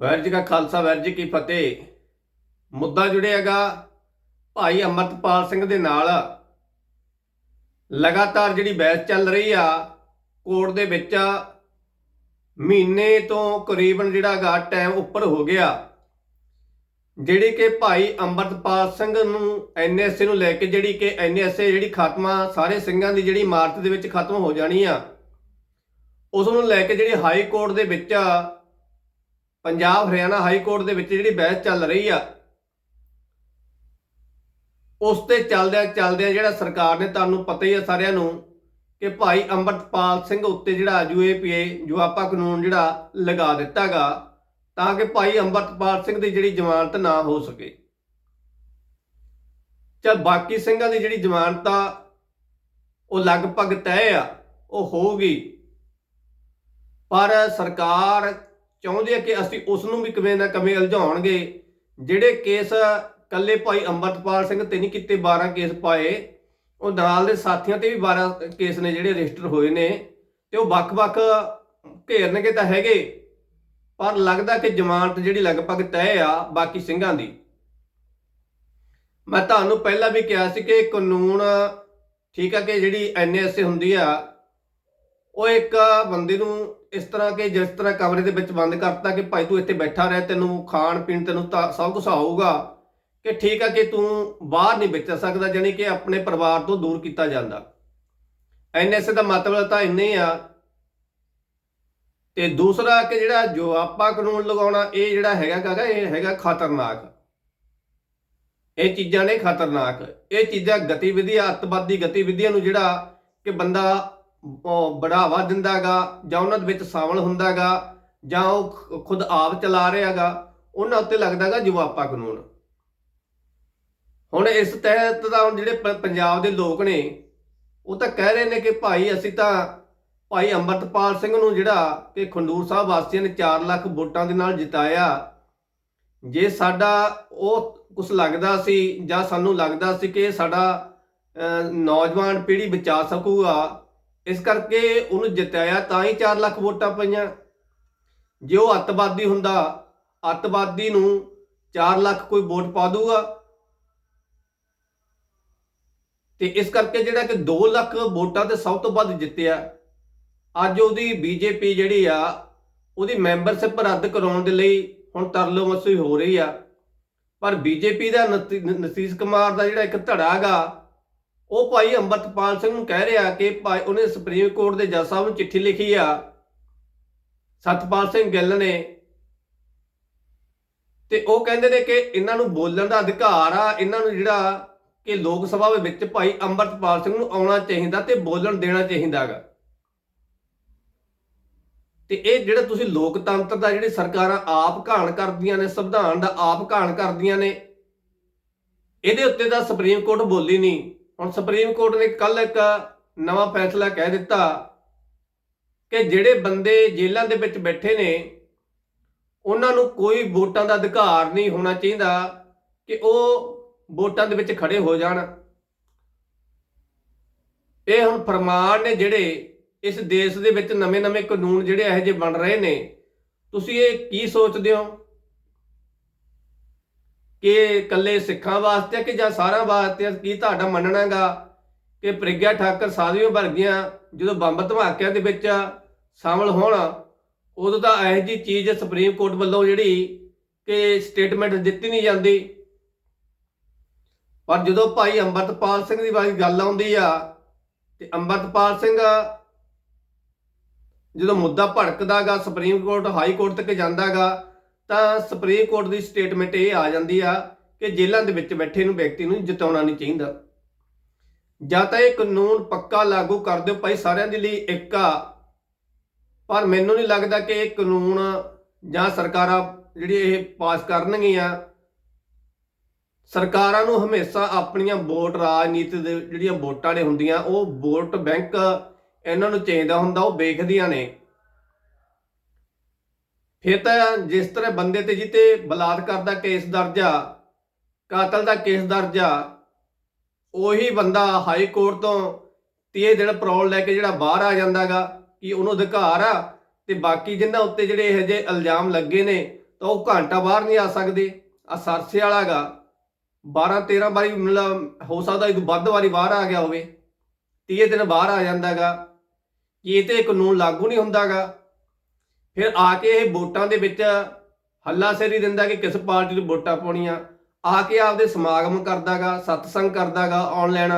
ਵਾਹਿਗੁਰੂ ਜੀ ਕਾ ਖਾਲਸਾ ਵਾਹਿਗੁਰੂ ਜੀ ਕੀ ਫਤਿਹ। ਮੁੱਦਾ ਜੁੜਿਆਗਾ ਭਾਈ ਅਮਰਤਪਾਲ ਸਿੰਘ ਦੇ ਨਾਲ। ਲਗਾਤਾਰ ਜਿਹੜੀ ਬਹਿਸ ਚੱਲ ਰਹੀ ਆ, ਕੋਰਟ ਦੇ ਵਿੱਚ ਮਹੀਨੇ ਤੋਂ ਕਰੀਬਨ ਜਿਹੜਾਗਾ ਟਾਈਮ ਉੱਪਰ ਹੋ ਗਿਆ। ਜਿਹੜੀ ਕਿ ਭਾਈ ਅੰਮ੍ਰਿਤਪਾਲ ਸਿੰਘ ਨੂੰ ਐਨਐਸਏ ਨੂੰ ਲੈ ਕੇ ਜਿਹੜੀ ਕਿ ਐਨਐਸਏ ਜਿਹੜੀ ਖਾਤਮਾ ਸਾਰੇ ਸਿੰਘਾਂ ਦੀ ਜਿਹੜੀ ਇਮਾਰਤ ਦੇ ਵਿੱਚ ਖਤਮ ਹੋ ਜਾਣੀ ਆ, ਉਸ ਨੂੰ ਲੈ ਕੇ ਜਿਹੜੀ ਹਾਈ ਕੋਰਟ ਦੇ ਵਿੱਚ ਪੰਜਾਬ, ਹਰਿਆਣਾ ਹਾਈ ਕੋਰਟ ਦੇ ਵਿੱਚ ਜਿਹੜੀ ਬਹਿਸ ਚੱਲ ਰਹੀ ਆ, ਉਸ ਤੇ ਚੱਲਦਿਆਂ ਚੱਲਦਿਆਂ ਜਿਹੜਾ ਸਰਕਾਰ ਨੇ ਤੁਹਾਨੂੰ ਪਤਾ ਹੀ ਆ ਸਾਰਿਆਂ ਨੂੰ ਕਿ ਭਾਈ ਅੰਮ੍ਰਿਤਪਾਲ ਸਿੰਘ ਉੱਤੇ ਜਿਹੜਾ ਯੂਏਪੀਏ ਜਵਾਪਾ ਕਾਨੂੰਨ ਜਿਹੜਾ ਲਗਾ ਦਿੱਤਾਗਾ ਤਾਂ ਕਿ ਭਾਈ ਅੰਮ੍ਰਿਤਪਾਲ ਸਿੰਘ ਦੀ ਜਿਹੜੀ ਜ਼ਮਾਨਤ ਨਾ ਹੋ ਸਕੇ। ਚਲ ਬਾਕੀ ਸਿੰਘਾਂ ਦੀ ਜਿਹੜੀ ਜ਼ਮਾਨਤ ਆ, ਉਹ ਲਗਭਗ ਤੈਅ ਆ, ਉਹ ਹੋਊਗੀ। ਪਰ ਸਰਕਾਰ ਚਾਹੁੰਦੇ ਆ ਕਿ ਅਸੀਂ ਉਸ ਨੂੰ ਵੀ ਕਿਵੇਂ ਨਾ ਕਿਵੇਂ ਉਲਝਾਉਣਗੇ। ਜਿਹੜੇ ਕੇਸ ਕੱਲੇ ਭਾਈ ਅੰਮ੍ਰਿਤਪਾਲ ਸਿੰਘ ਤੇ ਨਹੀਂ ਕੀਤੇ 12 ਕੇਸ ਪਾਏ, ਉਹ ਨਾਲ ਦੇ ਸਾਥੀਆਂ ਤੇ ਵੀ 12 ਕੇਸ ਨੇ ਜਿਹੜੇ ਰਜਿਸਟਰ ਹੋਏ ਨੇ ਤੇ ਉਹ ਵੱਖ-ਵੱਖ ਘੇਰਨਗੇ ਤਾਂ ਹੈਗੇ, ਪਰ ਲੱਗਦਾ ਕਿ ਜ਼ਮਾਨਤ ਜਿਹੜੀ ਲਗਭਗ ਤੈਅ ਆ ਬਾਕੀ ਸਿੰਘਾਂ ਦੀ। ਮੈਂ ਤੁਹਾਨੂੰ ਪਹਿਲਾਂ ਵੀ ਕਿਹਾ ਸੀ ਕਿ ਕਾਨੂੰਨ ਠੀਕ ਆ ਕਿ ਜਿਹੜੀ ਐਨਐਸਏ ਹੁੰਦੀ ਆ ਉਹ ਇੱਕ ਬੰਦੇ ਨੂੰ ਇਸ ਤਰ੍ਹਾਂ ਕਿ ਜਿਸ ਤਰ੍ਹਾਂ ਕਮਰੇ ਦੇ ਵਿੱਚ ਬੰਦ ਕਰਤਾ ਕਿ ਭਾਈ ਤੂੰ ਇੱਥੇ ਬੈਠਾ ਰਹਿ, ਤੈਨੂੰ ਖਾਣ ਪੀਣ ਤੈਨੂੰ ਤਾਂ ਸਭ ਕੁਝ ਆਊਗਾ ਕਿ ਠੀਕ ਆ ਕਿ ਤੂੰ ਬਾਹਰ ਨਹੀਂ ਬੈਠ ਸਕਦਾ ਜਾਨੀ ਕਿ ਆਪਣੇ ਪਰਿਵਾਰ ਤੋਂ ਦੂਰ ਕੀਤਾ ਜਾਂਦਾ। ਐਨਐਸਏ ਦਾ ਮਤਲਬ ਤਾਂ ਇੰਨੇ ਆ। ਤੇ ਦੂਸਰਾ ਕਿ ਜਿਹੜਾ ਜੋ ਆਪਾਂ ਕਾਨੂੰਨ ਲਗਾਉਣਾ, ਇਹ ਜਿਹੜਾ ਹੈਗਾ ਕਾਗਾ ਇਹ ਹੈਗਾ ਖਤਰਨਾਕ। ਇਹ ਚੀਜ਼ਾਂ ਨੇ ਖਤਰਨਾਕ। ਇਹ ਚੀਜ਼ਾਂ ਗਤੀਵਿਧੀਆਂ ਅੱਤਵਾਦੀ ਗਤੀਵਿਧੀਆਂ ਨੂੰ ਜਿਹੜਾ ਕਿ ਬੰਦਾ ਬੜਾਵਾ ਦਿੰਦਾਗਾ ਜਾਂ ਉਹਨਾਂ ਦੇ ਵਿੱਚ ਸ਼ਾਮਲ ਹੁੰਦਾਗਾ ਜਾਂ ਉਹ ਖੁਦ ਆਪ ਚਲਾ ਰਿਹਾਗਾ ਉਹਨਾਂ ਉੱਤੇ ਲੱਗਦਾਗਾ ਜਵਾਬਾ ਕਾਨੂੰਨ। ਹੁਣ ਇਸ ਤਹਿਤ ਦਾ ਹੁਣ ਜਿਹੜੇ ਪੰਜਾਬ ਦੇ ਲੋਕ ਨੇ ਉਹ ਤਾਂ ਕਹਿ ਰਹੇ ਨੇ ਕਿ ਭਾਈ ਅਸੀਂ ਤਾਂ ਭਾਈ ਅੰਮ੍ਰਿਤਪਾਲ ਸਿੰਘ ਨੂੰ ਜਿਹੜਾ ਕਿ ਖੰਡੂਰ ਸਾਹਿਬ ਵਾਸੀਆਂ ਨੇ 4 ਲੱਖ ਵੋਟਾਂ ਦੇ ਨਾਲ ਜਿਤਾਇਆ ਜੇ ਸਾਡਾ ਉਹ ਕੁਝ ਲੱਗਦਾ ਸੀ ਜਾਂ ਸਾਨੂੰ ਲੱਗਦਾ ਸੀ ਕਿ ਸਾਡਾ ਅਹ, ਨੌਜਵਾਨ ਪੀੜ੍ਹੀ ਬਚਾ ਸਕੂਗਾ ਇਸ ਕਰਕੇ ਉਹਨੂੰ ਜਿਤਾਇਆ ਤਾਂ ਹੀ 4 ਲੱਖ ਵੋਟਾਂ ਪਈਆਂ। ਜੇ ਉਹ ਅੱਤਵਾਦੀ ਹੁੰਦਾ, ਅੱਤਵਾਦੀ ਨੂੰ 4 ਲੱਖ ਕੋਈ ਵੋਟ ਪਾ ਦੂਗਾ। ਤੇ ਇਸ ਕਰਕੇ ਜਿਹੜਾ ਕਿ 2 ਲੱਖ ਵੋਟਾਂ ਤੇ ਸਭ ਤੋਂ ਵੱਧ ਜਿੱਤਿਆ। ਅੱਜ ਉਹਦੀ ਬੀਜੇਪੀ ਜਿਹੜੀ ਆ, ਉਹਦੀ ਮੈਂਬਰਸ਼ਿਪ ਰੱਦ ਕਰਾਉਣ ਦੇ ਲਈ ਹੁਣ ਤਰਲੋ ਮਸੀ ਹੋ ਰਹੀ ਆ। ਪਰ ਬੀਜੇਪੀ ਦਾ ਨਤੀ- ਨ- ਨਤੀਸ਼ ਕੁਮਾਰ ਦਾ ਜਿਹੜਾ ਇੱਕ ਧੜਾ ਹੈਗਾ ਉਹ ਭਾਈ ਅੰਮ੍ਰਿਤਪਾਲ ਸਿੰਘ ਨੂੰ ਕਹਿ ਰਿਹਾ ਕਿ ਭਾਈ ਉਹਨੇ ਸੁਪਰੀਮ ਕੋਰਟ ਦੇ ਜੱਜ ਸਾਹਿਬ ਨੂੰ ਚਿੱਠੀ ਲਿਖੀ ਆ। ਸਤਪਾਲ ਸਿੰਘ ਗਿੱਲ ਨੇ। ਤੇ ਉਹ ਕਹਿੰਦੇ ਨੇ ਕਿ ਇਹਨਾਂ ਨੂੰ ਬੋਲਣ ਦਾ ਅਧਿਕਾਰ ਆ, ਇਹਨਾਂ ਨੂੰ ਜਿਹੜਾ ਕਿ ਲੋਕ ਸਭਾ ਦੇ ਵਿੱਚ ਭਾਈ ਅੰਮ੍ਰਿਤਪਾਲ ਸਿੰਘ ਨੂੰ ਆਉਣਾ ਚਾਹੀਦਾ ਤੇ ਬੋਲਣ ਦੇਣਾ ਚਾਹੀਦਾਗਾ ਤੇ ਇਹ ਜਿਹੜਾ ਤੁਸੀਂ ਲੋਕਤੰਤਰ ਦਾ ਜਿਹੜੇ ਸਰਕਾਰਾਂ ਆਪ ਘਾਣ ਕਰਦੀਆਂ ਨੇ, ਸੰਵਿਧਾਨ ਦਾ ਆਪ ਘਾਣ ਕਰਦੀਆਂ ਨੇ, ਇਹਦੇ ਉੱਤੇ ਤਾਂ ਸੁਪਰੀਮ ਕੋਰਟ ਬੋਲੀ ਨਹੀਂ ਹੁਣ ਸੁਪਰੀਮ ਕੋਰਟ ਨੇ ਕੱਲ ਇੱਕ ਨਵਾਂ ਫੈਸਲਾ ਕਹਿ ਦਿੱਤਾ ਕਿ ਜਿਹੜੇ ਬੰਦੇ ਜੇਲ੍ਹਾਂ ਦੇ ਵਿੱਚ ਬੈਠੇ ਨੇ, ਉਹਨਾਂ ਨੂੰ ਕੋਈ ਵੋਟਾਂ ਦਾ ਅਧਿਕਾਰ ਨਹੀਂ ਹੋਣਾ ਚਾਹੀਦਾ ਕਿ ਉਹ ਵੋਟਾਂ ਦੇ ਵਿੱਚ ਖੜੇ ਹੋ ਜਾਣ। ਇਹ ਹੁਣ ਫਰਮਾਨ ਨੇ ਜਿਹੜੇ ਇਸ ਦੇਸ਼ ਦੇ ਵਿੱਚ ਨਵੇਂ-ਨਵੇਂ ਕਾਨੂੰਨ ਜਿਹੜੇ ਇਹੋ ਜਿਹੇ ਬਣ ਰਹੇ ਨੇ, ਤੁਸੀਂ ਇਹ ਕੀ ਸੋਚਦੇ ਹੋ? ਕਿ ਇਕੱਲੇ ਸਿੱਖਾਂ ਵਾਸਤੇ ਕਿ ਜਾਂ ਸਾਰਿਆਂ ਵਾਸਤੇ ਕੀ ਤੁਹਾਡਾ ਮੰਨਣਾਗਾ ਕਿ ਪ੍ਰਗਿਆ ਠਾਕਰ ਸਾਧਵੀਆਂ ਵਰਗੀਆਂ ਜਦੋਂ ਬੰਬ ਧਮਾਕਿਆਂ ਦੇ ਵਿੱਚ ਸ਼ਾਮਲ ਹੋਣ, ਉਦੋਂ ਤਾਂ ਇਹੋ ਜੀ ਚੀਜ਼ ਸੁਪਰੀਮ ਕੋਰਟ ਵੱਲੋਂ ਜਿਹੜੀ ਕਿ ਸਟੇਟਮੈਂਟ ਦਿੱਤੀ ਨਹੀਂ ਜਾਂਦੀ। ਪਰ ਜਦੋਂ ਭਾਈ ਅੰਮ੍ਰਿਤਪਾਲ ਸਿੰਘ ਦੀ ਵਾਲੀ ਗੱਲ ਆਉਂਦੀ ਆ, ਤੇ ਅੰਮ੍ਰਿਤਪਾਲ ਸਿੰਘ ਜਦੋਂ ਮੁੱਦਾ ਭੜਕਦਾਗਾ ਸੁਪਰੀਮ ਕੋਰਟ ਹਾਈ ਕੋਰਟ ਤੱਕ ਜਾਂਦਾਗਾ ਤਾਂ ਸੁਪਰੀਮ ਕੋਰਟ ਦੀ ਸਟੇਟਮੈਂਟ ਇਹ ਆ ਜਾਂਦੀ ਆ ਕਿ ਜੇਲ੍ਹਾਂ ਦੇ ਵਿੱਚ ਬੈਠੇ ਨੂੰ ਵਿਅਕਤੀ ਨੂੰ ਜਿਤਾਉਣਾ ਨਹੀਂ ਚਾਹੀਦਾ। ਜਾਂ ਤਾਂ ਇਹ ਕਾਨੂੰਨ ਪੱਕਾ ਲਾਗੂ ਕਰ ਦਿਓ ਭਾਈ ਸਾਰਿਆਂ ਦੇ ਲਈ ਇੱਕ ਆ। ਪਰ ਮੈਨੂੰ ਨਹੀਂ ਲੱਗਦਾ ਕਿ ਇਹ ਕਾਨੂੰਨ ਜਾਂ ਸਰਕਾਰਾਂ ਜਿਹੜੀ ਇਹ ਪਾਸ ਕਰਨਗੀਆਂ, ਸਰਕਾਰਾਂ ਨੂੰ ਹਮੇਸ਼ਾ ਆਪਣੀਆਂ ਵੋਟ ਰਾਜਨੀਤੀ ਦੇ ਜਿਹੜੀਆਂ ਵੋਟਾਂ ਨੇ ਹੁੰਦੀਆਂ, ਉਹ ਵੋਟ ਬੈਂਕ ਇਹਨਾਂ ਨੂੰ ਚਾਹੀਦਾ ਹੁੰਦਾ, ਉਹ ਵੇਖਦੀਆਂ ਨੇ। ਫਿਰ ਤਾਂ ਜਿਸ ਤਰ੍ਹਾਂ ਬੰਦੇ ਤੇ ਜਿੱਤੇ ਬਲਾਤਕਾਰ ਦਾ ਕੇਸ ਦਰਜ ਆ, ਕਾਤਲ ਦਾ ਕੇਸ ਦਰਜ ਆ, ਉਹੀ ਬੰਦਾ ਹਾਈ ਕੋਰਟ ਤੋਂ 30 ਦਿਨ ਪਰੋਲ ਲੈ ਕੇ ਜਿਹੜਾ ਬਾਹਰ ਆ ਜਾਂਦਾਗਾ ਕਿ ਉਹਨੂੰ ਅਧਿਕਾਰ ਆ, ਤੇ ਬਾਕੀ ਜਿਨ੍ਹਾਂ ਉੱਤੇ ਜਿਹੜੇ ਇਹ ਜਿਹੇ ਇਲਜ਼ਾਮ ਲੱਗੇ ਨੇ, ਤਾਂ ਉਹ ਘੰਟਾ ਬਾਹਰ ਨਹੀਂ ਆ ਸਕਦੇ। ਆ ਸਰਸੇ ਵਾਲਾਗਾ 12 13 ਵਾਰੀ ਮਤਲਬ ਹੋ ਸਕਦਾ ਇਹ ਵੱਧ ਵਾਰੀ ਬਾਹਰ ਆ ਗਿਆ ਹੋਵੇ 30 ਦਿਨ ਬਾਹਰ ਆ ਜਾਂਦਾਗਾ ਕਿ ਇਹ ਤੇ ਕਾਨੂੰਨ ਲਾਗੂ ਨਹੀਂ ਹੁੰਦਾਗਾ ਫਿਰ ਆ ਕੇ ਇਹ ਵੋਟਾਂ ਦੇ ਵਿੱਚ ਹੱਲਾ ਸੇਰੀ ਦਿੰਦਾ ਕਿ ਕਿਸ ਪਾਰਟੀ ਨੂੰ ਵੋਟਾਂ ਪਾਉਣੀਆਂ। ਆ ਕੇ ਆਪਦੇ ਸਮਾਗਮ ਕਰਦਾਗਾ, ਸਤਸੰਗ ਕਰਦਾਗਾ ਆਨਲਾਈਨ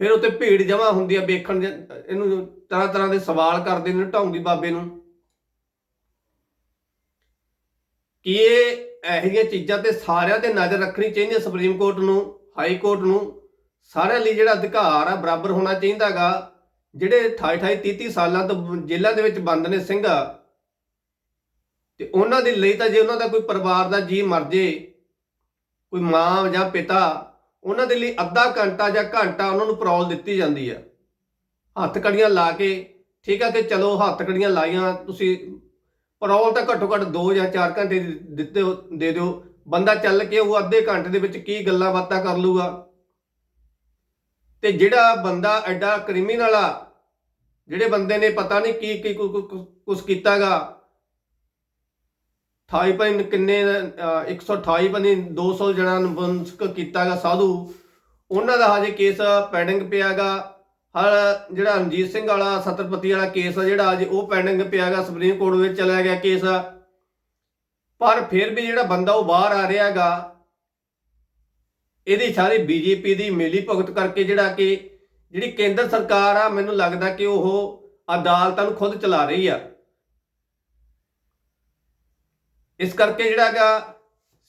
ਫਿਰ ਉੱਤੇ ਭੀੜ ਜਮਾ ਹੁੰਦੀ ਆ, ਵੇਖਣ ਇਹਨੂੰ ਤਰ੍ਹਾਂ ਤਰ੍ਹਾਂ ਦੇ ਸਵਾਲ ਕਰਦੇ ਨੇ ਢੌਂਗੀ ਬਾਬੇ ਨੂੰ। ਕਿ ਇਹ ਇਹੋ ਜਿਹੀਆਂ ਚੀਜ਼ਾਂ ਤੇ ਸਾਰਿਆਂ ਤੇ ਨਜ਼ਰ ਰੱਖਣੀ ਚਾਹੀਦੀ ਹੈ ਸੁਪਰੀਮ ਕੋਰਟ ਨੂੰ, ਹਾਈ ਕੋਰਟ ਨੂੰ। ਸਾਰਿਆਂ ਲਈ ਜਿਹੜਾ ਅਧਿਕਾਰ ਆ ਬਰਾਬਰ ਹੋਣਾ ਚਾਹੀਦਾਗਾ, ਜਿਹੜੇ 28 28 30 30 ਸਾਲਾਂ ਤੋਂ ਜੇਲ੍ਹਾਂ ਦੇ ਵਿੱਚ ਬੰਦ ਨੇ ਸਿੰਘ। ਤੇ ਉਹਨਾਂ ਦੇ ਲਈ ਤਾਂ ਜੇ ਉਹਨਾਂ ਦਾ ਕੋਈ ਪਰਿਵਾਰ ਦਾ ਜੀ ਮਰ ਜੇ, ਕੋਈ ਮਾਂ ਜਾਂ ਪਿਤਾ, ਉਹਨਾਂ ਦੇ ਲਈ ਅੱਧਾ ਘੰਟਾ ਜਾਂ ਘੰਟਾ ਉਹਨਾਂ ਨੂੰ ਪਰੌਲ ਦਿੱਤੀ ਜਾਂਦੀ ਆ। ਹੱਥ ਕੜੀਆਂ ਲਾ ਕੇ, ਠੀਕ ਆ ਕਿ ਚਲੋ ਹੱਥ ਕੜੀਆਂ ਲਾਈਆਂ, ਤੁਸੀਂ ਪਰੌਲ ਤਾਂ ਘੱਟੋ ਘੱਟ 2 ਜਾਂ 4 ਘੰਟੇ ਦਿੱਤੇ ਦੇ ਦਿਓ। ਬੰਦਾ ਚੱਲ ਕੇ ਉਹ ਅੱਧੇ ਘੰਟੇ ਦੇ ਵਿੱਚ ਕੀ ਗੱਲਾਂ ਬਾਤਾਂ ਕਰ ਲੂਗਾ ਤੇ ਜਿਹੜਾ ਬੰਦਾ ਐਡਾ ਕ੍ਰਿਮੀਨਲ ਆ, ਜਿਹੜੇ ਬੰਦੇ ਨੇ ਪਤਾ ਨਹੀਂ ਕੀ ਕੀ ਕੁਝ ਕੀਤਾਗਾ 28 ਪਨ ਕਿੰਨੇ ਅਹ, 128 ਪਨ 200 ਜਣਾ ਨੂੰ ਬੰਸਕ ਕੀਤਾਗਾ ਸਾਧੂ। ਉਹਨਾਂ ਦਾ ਹਜੇ ਕੇਸ ਪੈਂਡਿੰਗ ਪਿਆਗਾ। ਹਰ ਜਿਹੜਾ ਰਣਜੀਤ ਸਿੰਘ ਵਾਲਾ ਸਤਰਪਤੀ ਵਾਲਾ ਕੇਸ ਆ ਜਿਹੜਾ ਅਜੇ ਉਹ ਪੈਂਡਿੰਗ ਪਿਆਗਾ ਸੁਪਰੀਮ ਕੋਰਟ ਵਿੱਚ ਚਲਾ ਗਿਆ ਕੇਸ ਪਰ ਫਿਰ ਵੀ ਜਿਹੜਾ ਬੰਦਾ ਉਹ ਬਾਹਰ ਆ ਰਿਹਾਗਾ ਇਹਦੀ ਸਾਰੀ ਬੀਜੇਪੀ ਦੀ ਮੇਲੀ ਭੁਗਤ ਕਰਕੇ ਜਿਹੜਾ ਕਿ ਜਿਹੜੀ ਕੇਂਦਰ ਸਰਕਾਰ ਆ ਮੈਨੂੰ ਲੱਗਦਾ ਕਿ ਉਹ ਅਦਾਲਤਾਂ ਨੂੰ ਖੁਦ ਚਲਾ ਰਹੀ ਆ। ਇਸ ਕਰਕੇ ਜਿਹੜਾਗਾ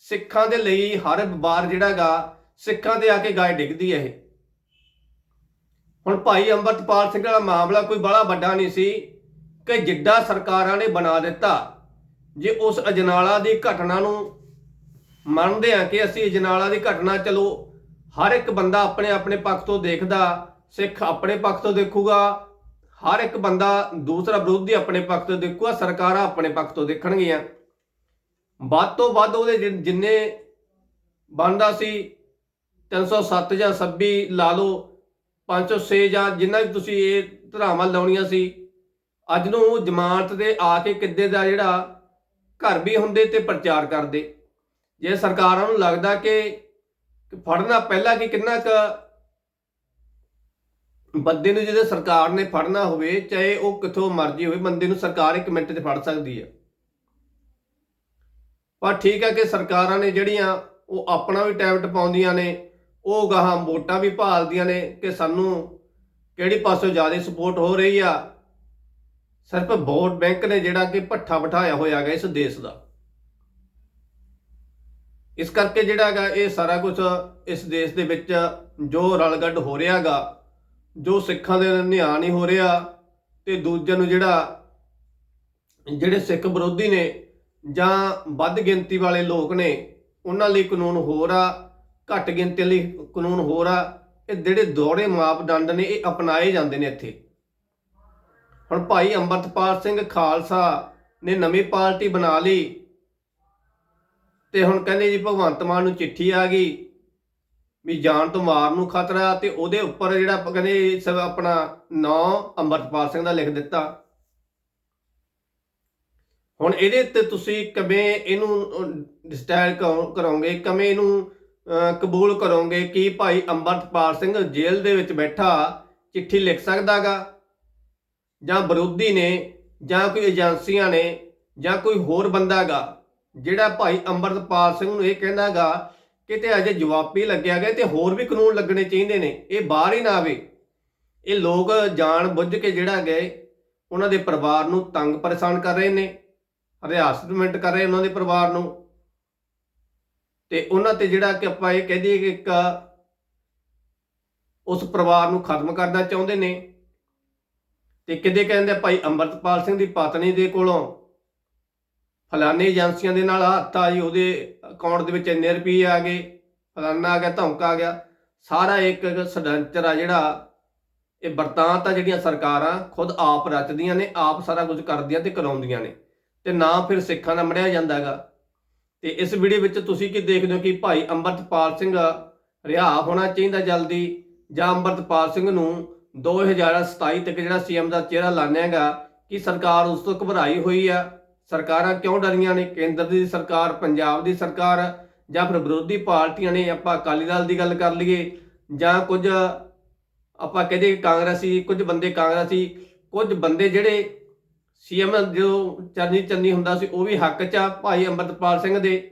ਸਿੱਖਾਂ ਦੇ ਲਈ ਹਰ ਵਾਰ ਜਿਹੜਾਗਾ ਸਿੱਖਾਂ ਤੇ ਆ ਕੇ ਗਾਇ ਡਿੱਗਦੀ ਹੈ ਇਹ। ਹੁਣ ਭਾਈ ਅੰਮ੍ਰਿਤਪਾਲ ਸਿੰਘ ਦਾ ਮਾਮਲਾ ਕੋਈ ਬੜਾ ਵੱਡਾ ਨਹੀਂ ਸੀ ਕਿ ਜਿੱਡਾ ਸਰਕਾਰਾਂ ਨੇ ਬਣਾ ਦਿੱਤਾ, ਜੇ ਉਸ ਅਜਨਾਲਾ ਦੀ ਘਟਨਾ ਨੂੰ ਮੰਨਦੇ ਆ ਕਿ ਅਸੀਂ ਅਜਨਾਲਾ ਦੀ ਘਟਨਾ, ਚਲੋ, ਹਰ ਇੱਕ ਬੰਦਾ ਆਪਣੇ ਆਪਣੇ ਪੱਖ ਤੋਂ ਦੇਖਦਾ, ਸਿੱਖ ਆਪਣੇ ਪੱਖ ਤੋਂ ਦੇਖੂਗਾ, ਹਰ ਇੱਕ ਬੰਦਾ ਦੂਸਰਾ ਵਿਰੋਧੀ ਆਪਣੇ ਪੱਖ ਤੋਂ ਦੇਖੂਗਾ, ਸਰਕਾਰਾਂ ਆਪਣੇ ਪੱਖ ਤੋਂ ਦੇਖਣਗੀਆਂ। ਵੱਧ ਤੋਂ ਵੱਧ ਉਹਦੇ ਜਿ- ਜਿੰਨੇ ਬਣਦਾ ਸੀ 307 ਜਾਂ 26 ਲਾ ਲਓ 506 ਜਾਂ ਜਿੰਨਾ ਵੀ ਤੁਸੀਂ ਇਹ ਧਰਾਵਾਂ ਲਾਉਣੀਆਂ ਸੀ, ਅੱਜ ਨੂੰ ਉਹ ਜ਼ਮਾਨਤ ਦੇ ਆ ਕੇ ਕਿੱਦੇ ਦਾ ਜਿਹੜਾ ਘਰ ਵੀ ਹੁੰਦੇ ਤੇ ਪ੍ਰਚਾਰ ਕਰਦੇ। ਜੇ ਸਰਕਾਰਾਂ ਨੂੰ ਲੱਗਦਾ ਕਿ ਕਿ ਫੜਨਾ ਪਹਿਲਾਂ ਕਿ ਕਿੰਨਾ ਕੁ ਬੰਦੇ ਨੂੰ ਜਿਹਦੇ ਸਰਕਾਰ ਨੇ ਫੜਨਾ ਹੋਵੇ, ਚਾਹੇ ਉਹ ਕਿੱਥੋਂ ਮਰਜ਼ੀ ਹੋਵੇ, ਬੰਦੇ ਨੂੰ ਸਰਕਾਰ ਇੱਕ ਮਿੰਟ 'ਚ ਫੜ ਸਕਦੀ ਹੈ ਪਰ ਠੀਕ ਹੈ ਕਿ ਸਰਕਾਰਾਂ ਨੇ ਜਿਹੜੀਆਂ ਉਹ ਆਪਣਾ ਵੀ ਟਾਈਮ ਟਪਾਉਂਦੀਆਂ ਨੇ, ਉਹ ਗਾਹਾਂ ਵੋਟਾਂ ਵੀ ਭਾਲਦੀਆਂ ਨੇ ਕਿ ਸਾਨੂੰ ਕਿਹੜੀ ਪਾਸੋਂ ਜ਼ਿਆਦਾ ਸਪੋਰਟ ਹੋ ਰਹੀ ਆ। ਸਿਰਫ ਵੋਟ ਬੈਂਕ ਨੇ ਜਿਹੜਾ ਕਿ ਪੱਠਾ ਬਿਠਾਇਆ ਹੋਇਆ ਹੈਗਾ ਇਸ ਦੇਸ਼ ਦਾ। ਇਸ ਕਰਕੇ ਜਿਹੜਾ ਹੈਗਾ ਇਹ ਸਾਰਾ ਕੁਝ ਇਸ ਦੇਸ਼ ਦੇ ਵਿੱਚ ਜੋ ਰਲਗੱਡ ਹੋ ਰਿਹਾਗਾ ਜੋ ਸਿੱਖਾਂ ਦੇ ਨਿਆਂ ਨਹੀਂ ਹੋ ਰਿਹਾ ਤੇ ਦੂਜਿਆਂ ਨੂੰ ਜਿਹੜਾ, ਜਿਹੜੇ ਸਿੱਖ ਵਿਰੋਧੀ ਨੇ ਜਾਂ ਵੱਧ ਗਿਣਤੀ ਵਾਲੇ ਲੋਕ ਨੇ, ਉਹਨਾਂ ਲਈ ਕਾਨੂੰਨ ਹੋਰ ਆ, ਘੱਟ ਗਿਣਤੀ ਲਈ ਕਾਨੂੰਨ ਹੋਰ ਆ, ਇਹ ਜਿਹੜੇ ਦੋਹਰੇ ਮਾਪਦੰਡ ਨੇ, ਇਹ ਅਪਣਾਏ ਜਾਂਦੇ ਨੇ ਇੱਥੇ। ਹੁਣ ਭਾਈ ਅੰਮ੍ਰਿਤਪਾਲ ਸਿੰਘ ਖਾਲਸਾ ਨੇ ਨਵੀਂ ਪਾਰਟੀ ਬਣਾ ਲਈ, ਤੇ ਹੁਣ ਕਹਿੰਦੇ ਜੀ ਭਗਵੰਤ ਮਾਨ ਨੂੰ ਚਿੱਠੀ ਆ ਗਈ ਵੀ ਜਾਨ ਤੋਂ ਮਾਰ ਨੂੰ ਖਤਰਾ, ਤੇ ਉਹਦੇ ਉੱਪਰ ਜਿਹੜਾ ਕਹਿੰਦੇ ਸਭ ਆਪਣਾ ਨਾਂ ਅੰਮ੍ਰਿਤਪਾਲ ਸਿੰਘ ਦਾ ਲਿਖ ਦਿੱਤਾ। ਹੁਣ ਇਹਦੇ ਤੇ ਤੁਸੀਂ ਕਿਵੇਂ ਇਹਨੂੰ ਡਿਸਟਾਈਲ ਕਰੋਗੇ? ਕਿਵੇਂ ਇਹਨੂੰ ਕਬੂਲ ਕਰੋਗੇ ਕਿ ਭਾਈ ਅੰਮ੍ਰਿਤਪਾਲ ਸਿੰਘ ਜੇਲ੍ਹ ਦੇ ਵਿੱਚ ਬੈਠਾ, ਚਿੱਠੀ ਲਿਖ ਸਕਦਾਗਾ? ਜਾਂ ਵਿਰੋਧੀ ਨੇ, ਜਾਂ ਕੋਈ ਏਜੰਸੀਆਂ ਨੇ, ਜਾਂ ਕੋਈ ਹੋਰ ਬੰਦਾਗਾ, ਜਿਹੜਾ ਭਾਈ ਅੰਮ੍ਰਿਤਪਾਲ ਸਿੰਘ ਨੂੰ ਇਹ ਕਹਿੰਦਾਗਾ ਕਿਤੇ ਅਜੇ ਜਵਾਬੀ ਲੱਗਿਆ ਗਿਆ ਤੇ ਹੋਰ ਵੀ ਕਾਨੂੰਨ ਲੱਗਣੇ ਚਾਹੀਦੇ ਨੇ, ਇਹ ਬਾਹਰ ਹੀ ਨਾ ਆਵੇ। ਇਹ ਲੋਕ ਜਾਣ ਬੁੱਝ ਕੇ ਜਿਹੜਾ ਗਏ, ਉਹਨਾਂ ਦੇ ਪਰਿਵਾਰ ਨੂੰ ਤੰਗ ਪਰੇਸ਼ਾਨ ਕਰ ਰਹੇ ਨੇ। ਹਰਾਸਮੈਂਟ ਕਰ ਰਹੇ ਉਹਨਾਂ ਦੇ ਪਰਿਵਾਰ ਨੂੰ। ਤੇ ਉਹਨਾਂ ਤੇ ਜਿਹੜਾ ਕਿ ਆਪਾਂ ਇਹ ਕਹਿ ਦਈਏ ਕਿ ਇੱਕ ਉਸ ਪਰਿਵਾਰ ਨੂੰ ਖਤਮ ਕਰਨਾ ਚਾਹੁੰਦੇ ਨੇ। ਤੇ ਕਿਤੇ ਕਹਿੰਦੇ ਭਾਈ ਅੰਮ੍ਰਿਤਪਾਲ ਸਿੰਘ ਦੀ ਪਤਨੀ ਦੇ ਕੋਲੋਂ। ਫਲਾਨੀ ਏਜੰਸੀਆਂ ਦੇ ਨਾਲ ਹੱਥ ਆ ਜੀ, ਉਹਦੇ ਅਕਾਊਂਟ ਦੇ ਵਿੱਚ ਇੰਨੇ ਰੁਪਏ ਆ ਗਏ। ਫਲਾਨਾ ਆ ਗਿਆ, ਧਮਕਾ ਆ ਗਿਆ। ਸਾਰਾ ਇੱਕ ਸਡੰਚਰ ਆ ਜਿਹੜਾ, ਇਹ ਵਰਤਾਂਤ ਆ ਜਿਹੜੀਆਂ ਸਰਕਾਰਾਂ ਖੁਦ ਆਪ ਰਚਦੀਆਂ ਨੇ, ਆਪ ਸਾਰਾ ਕੁਝ ਕਰਦੀਆਂ ਤੇ ਕਰਾਉਂਦੀਆਂ ਨੇ। ਤੇ ਨਾ ਫਿਰ ਸਿੱਖਾਂ ਦਾ ਮੜਿਆ ਹੈਗਾ। ਤੇ ਇਸ ਵੀਡੀਓ ਵਿੱਚ ਤੁਸੀਂ ਕੀ ਦੇਖਦੇ ਹੋ ਕਿ ਭਾਈ ਅੰਮ੍ਰਿਤਪਾਲ ਸਿੰਘ ਰਿਹਾ ਹੋਣਾ ਚਾਹੀਦਾ ਜਲਦੀ, ਜਾਂ ਅੰਮ੍ਰਿਤਪਾਲ ਸਿੰਘ ਨੂੰ 2027 ਤੱਕ ਜਿਹੜਾ ਸੀਐਮ ਦਾ ਚਿਹਰਾ ਲਾਣਿਆਗਾ ਕਿ ਸਰਕਾਰ ਉਸ ਤੋਂ ਘਬਰਾਈ ਹੋਈ ਆ? ਸਰਕਾਰਾਂ ਕਿਉਂ ਡਰੀਆਂ ਨੇ? ਕੇਂਦਰ ਦੀ ਸਰਕਾਰ, ਪੰਜਾਬ ਦੀ ਸਰਕਾਰ, ਜਾਂ ਫਿਰ ਵਿਰੋਧੀ ਪਾਰਟੀਆਂ ਨੇ? ਆਪਾਂ ਅਕਾਲੀ ਦਲ ਦੀ ਗੱਲ ਕਰ ਲਈਏ, ਜਾਂ ਕੁਝ ਆਪਾਂ ਕਹਦੇ ਕਾਂਗਰਸੀ, ਕੁਝ ਬੰਦੇ ਕਾਂਗਰਸੀ, ਕੁਝ ਬੰਦੇ ਜਿਹੜੇ ਸੀਐਮ ਜੋ ਚਰਨੀ ਚੰਨੀ ਹੁੰਦਾ ਸੀ, ਉਹ ਵੀ ਹੱਕ 'ਚ ਆ ਭਾਈ ਅੰਮ੍ਰਿਤਪਾਲ ਸਿੰਘ ਦੇ।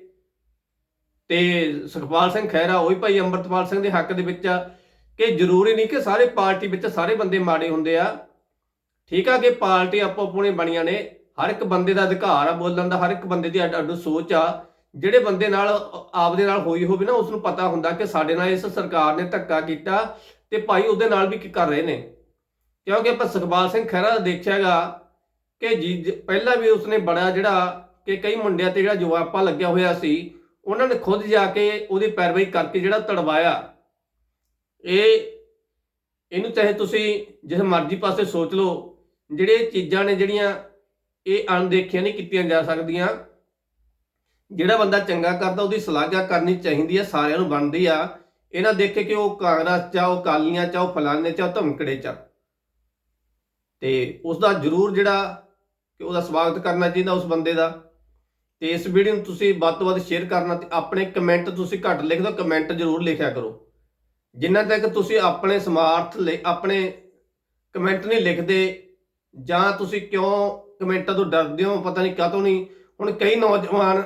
ਤੇ ਸੁਖਪਾਲ ਸਿੰਘ ਖਹਿਰਾ, ਉਹ ਵੀ ਭਾਈ ਅੰਮ੍ਰਿਤਪਾਲ ਸਿੰਘ ਦੇ ਹੱਕ ਦੇ ਵਿੱਚ ਆ। ਕਿ ਜ਼ਰੂਰੀ ਨਹੀਂ ਕਿ ਸਾਰੇ ਪਾਰਟੀ ਵਿੱਚ ਸਾਰੇ ਬੰਦੇ ਮਾੜੇ ਹੁੰਦੇ ਆ। ਠੀਕ ਆ ਕਿ ਪਾਰਟੀ ਆਪੋ ਆਪਣੇ ਬਣੀਆਂ ਨੇ। ਹਰ ਇੱਕ ਬੰਦੇ ਦਾ ਅਧਿਕਾਰ ਆ ਬੋਲਣ ਦਾ, ਹਰ ਇੱਕ ਬੰਦੇ ਦੀ ਅੱਡ ਅੱਡ ਸੋਚ ਆ। ਜਿਹੜੇ ਬੰਦੇ ਨਾਲ ਆਪਦੇ ਨਾਲ ਹੋਈ ਹੋਵੇ ਨਾ ਉਸ ਨੂੰ ਪਤਾ ਹੁੰਦਾ ਕਿ ਸਾਡੇ ਨਾਲ ਇਸ ਸਰਕਾਰ ਨੇ ਧੱਕਾ ਕੀਤਾ ਤੇ ਭਾਈ ਉਹਦੇ ਨਾਲ ਵੀ ਕੀ ਕਰ ਰਹੇ ਨੇ। ਕਿਉਂਕਿ ਆਪਾਂ ਸੁਖਪਾਲ ਸਿੰਘ ਖਹਿਰਾ ਦਾ ਦੇਖਿਆਗਾ ਕਿ ਜੀ ਪਹਿਲਾਂ ਵੀ ਉਸਨੇ ਬੜਾ ਜਿਹੜਾ ਕਿ ਕਈ ਮੁੰਡਿਆਂ ਤੇ ਜਿਹੜਾ ਜਵਾਪਾ ਲੱਗਿਆ ਹੋਇਆ ਸੀ, ਉਹਨਾਂ ਨੇ ਖੁਦ ਜਾ ਕੇ ਉਹਦੀ ਪੈਰਵਾਈ ਕਰਕੇ ਜਿਹੜਾ ਤੜਵਾਇਆ ਇਹ, ਇਹਨੂੰ ਚਾਹੇ ਤੁਸੀਂ ਜਿਸ ਮਰਜ਼ੀ ਪਾਸੇ ਸੋਚ ਲਓ, ਜਿਹੜੇ ਚੀਜ਼ਾਂ ਨੇ ਜਿਹੜੀਆਂ ਇਹ ਅਣਦੇਖੀਆਂ ਨਹੀਂ ਕੀਤੀਆਂ ਜਾ ਸਕਦੀਆਂ, ਜਿਹੜਾ ਬੰਦਾ ਚੰਗਾ ਕਰਦਾ, ਉਹਦੀ ਸ਼ਲਾਘਾ ਕਰਨੀ ਚਾਹੀਦੀ ਹੈ, ਸਾਰਿਆਂ ਨੂੰ ਬਣਦੀ ਆ ਇਹਨਾਂ ਦੇਖੇ ਕਿ ਉਹ ਕਾਂਗਰਸ ਚ ਆ, ਉਹ ਕਾਲੀਆਂ ਚ ਆ, ਉਹ ਫਲਾਣੇ ਚ ਆ ਧਮਕੜੇ ਚ ਆ। ਤੇ ਉਸ ਦਾ ਜ਼ਰੂਰ ਜਿਹੜਾ ਕਿ ਉਹਦਾ ਸਵਾਗਤ ਕਰਨਾ ਚਾਹੀਦਾ ਉਸ ਬੰਦੇ ਦਾ। ਤੇ ਇਸ ਵੀਡੀਓ ਨੂੰ ਤੁਸੀਂ ਵੱਧ ਤੋਂ ਵੱਧ ਸ਼ੇਅਰ ਕਰਨਾ ਤੇ ਆਪਣੇ ਕਮੈਂਟ ਤੁਸੀਂ ਘੱਟ ਲਿਖ ਦਿਓ ਕਮੈਂਟ ਜ਼ਰੂਰ ਲਿਖਿਆ ਕਰੋ। ਜਿੰਨਾ ਤੱਕ ਤੁਸੀਂ ਆਪਣੇ ਸਮਾਰਥ ਲਈ ਆਪਣੇ ਕਮੈਂਟ ਨਹੀਂ ਲਿਖਦੇ, ਜਾਂ ਤੁਸੀਂ ਕਿਉਂ ਕਮੈਂਟਾਂ ਤੋਂ ਡਰਦੇ ਹੋ, ਪਤਾ ਨਹੀਂ ਕਾਹਤੋਂ ਨਹੀਂ, ਹੁਣ ਕਈ ਨੌਜਵਾਨ,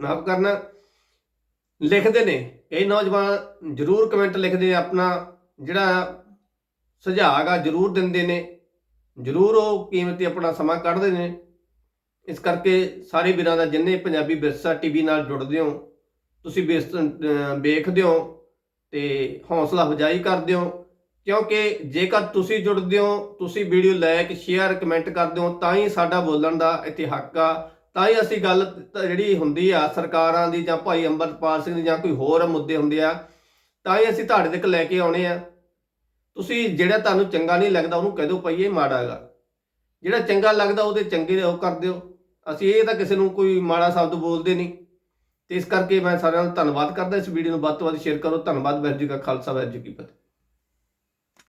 ਮਾਫ ਕਰਨਾ, ਲਿਖਦੇ ਨੇ। ਕਈ ਨੌਜਵਾਨ ਜ਼ਰੂਰ ਕਮੈਂਟ ਲਿਖਦੇ ਆਪਣਾ ਜਿਹੜਾ ਸੁਝਾਅ ਆ ਜ਼ਰੂਰ ਦਿੰਦੇ ਨੇ। ਜ਼ਰੂਰ ਉਹ ਕੀਮਤੀ ਆਪਣਾ ਸਮਾਂ ਕੱਢਦੇ ਨੇ। ਇਸ ਕਰਕੇ ਸਾਰੇ ਵੀਰਾਂ ਦਾ ਜਿੰਨੇ ਪੰਜਾਬੀ ਵਿਰਸਾ ਟੀਵੀ ਨਾਲ ਜੁੜਦੇ ਹੋ, ਤੁਸੀਂ ਬੇਸ- ਵੇਖਦੇ ਹੋ ਤੇ ਹੌਸਲਾ ਅਫਜ਼ਾਈ ਕਰਦੇ ਹੋ, ਕਿਉਂਕਿ ਜੇਕਰ ਤੁਸੀਂ ਜੁੜਦੇ ਹੋ, ਤੁਸੀਂ ਵੀਡੀਓ ਲਾਇਕ, ਸ਼ੇਅਰ, ਕਮੈਂਟ ਕਰਦੇ ਹੋ, ਤਾਂ ਹੀ ਸਾਡਾ ਬੋਲਣ ਦਾ ਇੱਥੇ ਹੱਕ ਆ। ਤਾਂ ਹੀ ਅਸੀਂ ਗੱਲ ਤ- ਜਿਹੜੀ ਹੁੰਦੀ ਆ, ਸਰਕਾਰਾਂ ਦੀ ਜਾਂ ਭਾਈ ਅੰਮ੍ਰਿਤਪਾਲ ਸਿੰਘ ਦੀ ਜਾਂ ਕੋਈ ਹੋਰ ਮੁੱਦੇ ਹੁੰਦੇ ਆ, ਤਾਂ ਹੀ ਅਸੀਂ ਤੁਹਾਡੇ ਤੱਕ ਲੈ ਕੇ ਆਉਣੇ ਆ। ਤੁਸੀਂ ਜਿਹੜਾ ਤੁਹਾਨੂੰ ਚੰਗਾ ਨਹੀਂ ਲੱਗਦਾ, ਉਹਨੂੰ ਕਹਿ ਦਿਓ ਭਾਈ ਇਹ ਮਾੜਾ ਹੈਗਾ। ਜਿਹੜਾ ਚੰਗਾ ਲੱਗਦਾ, ਉਹਦੇ ਚੰਗੇ ਉਹ ਕਰ ਦਿਓ। ਅਸੀਂ ਇਹ ਤਾਂ ਕਿਸੇ ਨੂੰ ਕੋਈ ਮਾੜਾ ਸ਼ਬਦ ਬੋਲਦੇ ਨਹੀਂ। ਤੇ ਇਸ ਕਰਕੇ ਮੈਂ ਸਾਰਿਆਂ ਦਾ ਧੰਨਵਾਦ ਕਰਦਾ। ਇਸ ਵੀਡੀਓ ਨੂੰ ਵੱਧ ਤੋਂ ਵੱਧ ਸ਼ੇਅਰ ਕਰੋ। ਧੰਨਵਾਦ, ਵਾਹਿਗੁਰੂ ਜੀ ਕਾ ਖਾਲਸਾ, ਵਾਹਿਗੁਰੂ ਜੀ ਕੀ ਫਤਿਹ।